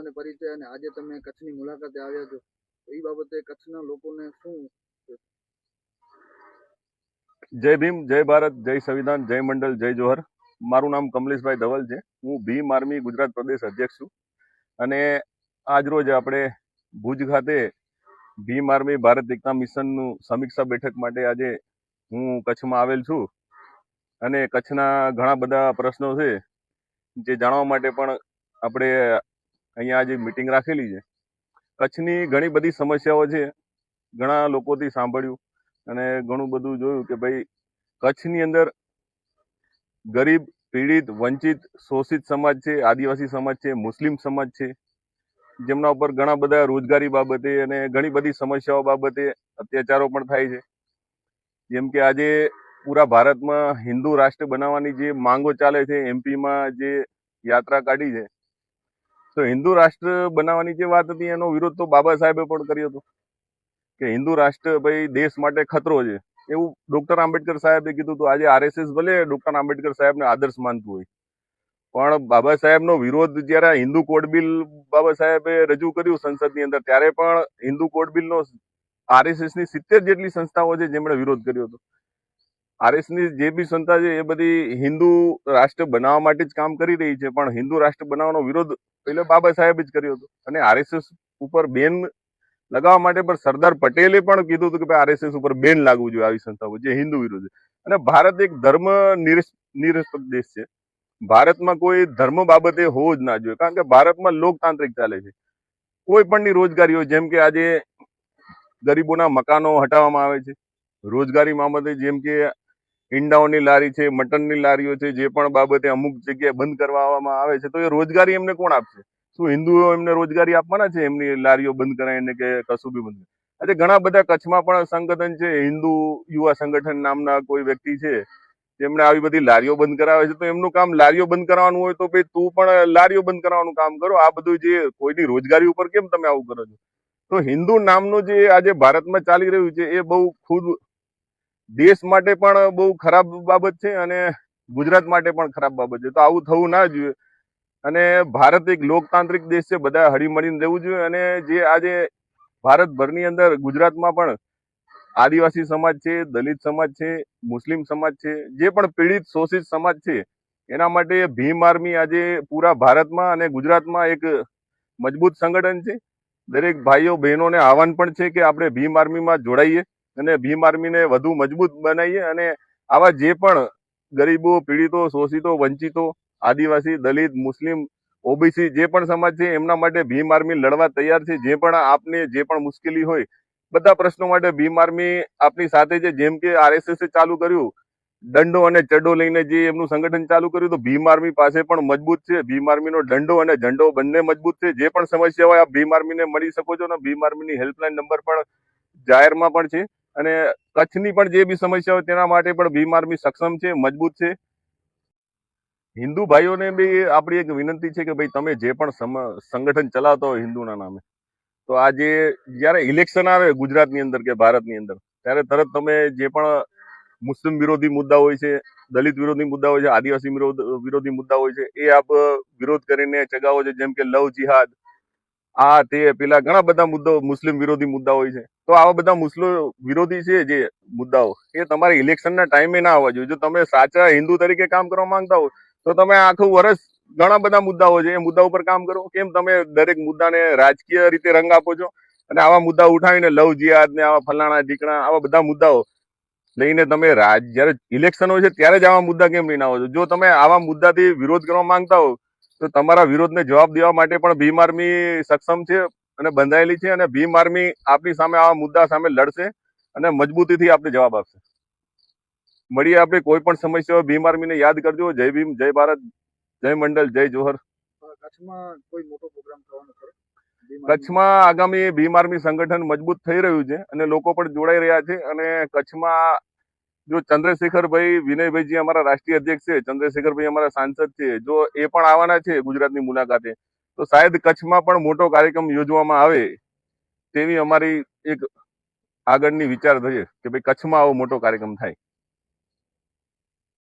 અને પરિચય અને આજે તમે કચ્છની મુલાકાતે આવ્યા છો એ બાબતે કચ્છના લોકોને શું જય ભીમ, જય ભારત, જય સંવિધાન, જય મંડળ જય જોહર. મારું નામ કમલેશભાઈ ધવલ છે. હું ભીમ આર્મી ગુજરાત પ્રદેશ અધ્યક્ષ છું. અને આજરોજ આપણે ભુજ ખાતે ભીમ આર્મી ભારત એકતા મિશનનું સમીક્ષા બેઠક માટે આજે હું કચ્છમાં આવેલ છું. અને કચ્છના ઘણા બધા પ્રશ્નો છે, જે જાણવા માટે પણ આપણે અહીંયા આજે મિટિંગ રાખેલી છે. કચ્છની ઘણી બધી સમસ્યાઓ છે. ઘણા લોકોથી સાંભળ્યું અને ઘણું બધું જોયું કે ભાઈ, કચ્છની અંદર ગરીબ, પીડિત, વંચિત, શોષિત સમાજ છે, આદિવાસી સમાજ છે, મુસ્લિમ સમાજ છે, જેમના ઉપર ઘણા બધા રોજગારી બાબતે અને ઘણી બધી સમસ્યાઓ બાબતે અત્યાચારો પણ થાય છે. જેમ કે આજે પૂરા ભારતમાં હિન્દુ રાષ્ટ્ર બનાવવાની જે માંગો ચાલે છે એમપીમાં જે યાત્રા કાઢી છે તો હિન્દુ રાષ્ટ્ર બનાવવાની જે વાત હતી, એનો વિરોધ તો બાબા સાહેબે પણ કર્યો હતો. કે હિન્દુ રાષ્ટ્ર ભાઈ દેશ માટે ખતરો છે. એવું ડોક્ટર આંબેડકર સાહેબે કીધું હતું, આજે આરએસએસ ભલે ડોક્ટર આંબેડકર સાહેબને આદર્શ માનતું હોય, પણ બાબા સાહેબનો વિરોધ જ્યારે હિન્દુ કોડ બિલ બાબા સાહેબે રજૂ કર્યું સંસદની અંદર, ત્યારે પણ હિન્દુ કોડ બિલનો આરએસએસની સિત્તેર જેટલી સંસ્થાઓ છે જેમણે વિરોધ કર્યો હતો. આરએસની જે બી સંસ્થા છે, એ બધી હિન્દુ રાષ્ટ્ર બનાવવા માટે જ કામ કરી રહી છે, પણ હિન્દુ રાષ્ટ્ર બનાવવાનો વિરોધ પહેલા બાબા સાહેબ જ કર્યો હતો. અને આરએસએસ ઉપર બેન લગાવવા માટે પણ સરદાર પટેલે પણ કીધું હતું કે ભાઈ, આરએસએસ ઉપર બેન લાગવું જોઈએ આવી સંસ્થાઓ જે હિન્દુ વિરોધ અને ભારત એક ધર્મ નિરપેક્ષ દેશ છે. ભારતમાં કોઈ ધર્મ બાબતે હોવો જ ના જોઈએ, કારણ કે ભારતમાં લોકતાંત્રિક ચાલે છે. કોઈ પણની રોજગારી હોય જેમ કે આજે ગરીબોના મકાનો હટાવવામાં આવે છે, રોજગારી બાબતે જેમ કે ઈંડાઓની લારી છે, મટનની લારીઓ છે, જે પણ બાબતે અમુક જગ્યાએ બંધ કરવામાં આવે છે, તો એ રોજગારી એમને કોણ આપશે? શું હિન્દુઓ એમને રોજગારી આપવાના છે, એમની લારીઓ બંધ કરાવીને કે કશું બી બંધ આજે ઘણા બધા કચ્છમાં પણ સંગઠન છે, હિન્દુ યુવા સંગઠન નામના કોઈ વ્યક્તિ છે, જેમણે આવી બધી લારીઓ બંધ કરાવે છે, તો એમનું કામ લારીઓ બંધ કરાવવાનું હોય તો ભાઈ તું પણ લારીઓ બંધ કરાવવાનું કામ કરો. આ બધું જે કોઈની રોજગારી ઉપર કેમ તમે આવું કરો છો? તો હિન્દુ નામનું જે આજે ભારતમાં ચાલી રહ્યું છે, એ બહુ ખુદ દેશ માટે પણ બહુ ખરાબ બાબત છે અને ગુજરાત માટે પણ ખરાબ બાબત છે. તો આવું થવું ના જોઈએ. અને ભારત એક લોકતાંત્રિક દેશ છે. બધા હળીમળીને રહેવું જોઈએ. અને જે આજે ભારતભરની અંદર ગુજરાતમાં પણ આદિવાસી સમાજ છે, દલિત સમાજ છે, મુસ્લિમ સમાજ છે, જે પણ પીડિત, શોષિત સમાજ છે, એના માટે ભીમ આર્મી આજે પૂરા ભારતમાં અને ગુજરાતમાં એક મજબૂત સંગઠન છે. દરેક ભાઈઓ બહેનોને આહવાન પણ છે કે આપણે ભીમ આર્મીમાં જોડાઈએ. અને ભીમ આર્મીને વધુ મજબૂત બનાવીએ અને આવા જે પણ ગરીબો, પીડિતો, શોષિતો, વંચિતો, આદિવાસી, દલિત, મુસ્લિમ, ઓબીસી જે પણ સમાજ છે, એમના માટે ભીમ આર્મી લડવા તૈયાર છે. જે પણ આપને જે પણ મુશ્કેલી હોય, બધા પ્રશ્નો માટે ભીમ આર્મી આપની સાથે છે. જેમ કે આરએસએસ ચાલુ કર્યું, દંડો અને ચડ્ડો લઈને જે એમનું સંગઠન ચાલુ કર્યું, તો ભીમ આર્મી પાસે પણ મજબૂત છે. ભીમ આર્મીનો દંડો અને ઝંડો બંને મજબૂત છે. જે પણ સમસ્યા હોય, આપ ભીમ આર્મીને મળી શકો છો અને ભીમ આર્મીની હેલ્પલાઇન નંબર પણ જાહેરમાં પણ છે. અને કચ્છની પણ જે બી સમસ્યા હોય તેના માટે પણ ભીમ આર્મી સક્ષમ છે, મજબૂત છે. હિન્દુ ભાઈઓને બી આપણી એક વિનંતી છે કે ભાઈ તમે જે પણ સંગઠન ચલાવતો હોય હિન્દુના નામે, તો આજે જ્યારે ઇલેક્શન આવે ગુજરાતની અંદર કે ભારતની અંદર, ત્યારે તરત તમે જે પણ મુસ્લિમ વિરોધી મુદ્દા હોય છે, દલિત વિરોધી મુદ્દા હોય છે, આદિવાસી વિરોધ, વિરોધી મુદ્દા હોય છે, એ આપ વિરોધ કરીને ચગાવો છો, જેમ કે લવ જિહાદ આ તે પેલા ઘણા બધા મુદ્દાઓ મુસ્લિમ વિરોધી મુદ્દા હોય છે. તો આવા બધા મુસ્લિમ વિરોધી છે જે મુદ્દાઓ, એ તમારે ઇલેક્શનના ટાઈમે ના આવવા જોઈએ. જો તમે સાચા હિન્દુ તરીકે કામ કરવા માંગતા હો તો તમે આખું વર્ષ ઘણા બધા મુદ્દાઓ છે. એ મુદ્દા ઉપર કામ કરો. કેમ? તમે દરેક મુદ્દાને રાજકીય રીતે રંગ આપો છો અને આવા મુદ્દા ઉઠાવીને લવ જિયાદ ને આવા ફલાણા ઢીકણા, આવા બધા મુદ્દાઓ લઈને તમે રાજ, જ્યારે ઇલેક્શન હોય છે, ત્યારે જ આવા મુદ્દા કેમ લઈને આવો છો? જો તમે આવા મુદ્દાથી વિરોધ કરવા માંગતા હો તો તમારા વિરોધને જવાબ દેવા માટે પણ ભીમ આર્મી સક્ષમ છે અને બંધાયેલી છે અને ભીમ આર્મી આપની સામે આવા મુદ્દા સામે લડશે અને મજબૂતીથી આપને જવાબ આપશે. મળીએ આપણે કોઈ પણ સમસ્યા હોય ભીમ આર્મીને યાદ કરજો. જય ભીમ જય ભારત જય મંડળ જય જોહર. કચ્છમાં કોઈ મોટો પ્રોગ્રામ થવાનો ખરો? કચ્છમાં આગામી ભીમ આર્મી સંગઠન મજબૂત થઈ રહ્યું છે અને લોકો પણ જોડાઈ રહ્યા છે અને કચ્છમાં જો ચંદ્રશેખરભાઈ, વિનયભાઈજી અમારા રાષ્ટ્રીય અધ્યક્ષ છે, ચંદ્રશેખરભાઈ અમારા સાંસદ છે, જો એ પણ આવવાના છે ગુજરાતની મુલાકાતે, તો શાયદ કચ્છમાં પણ મોટો કાર્યક્રમ યોજવામાં આવે તેવી અમારી એક આગળની વિચાર છે કે ભાઈ કચ્છમાં આવો મોટો કાર્યક્રમ થાય.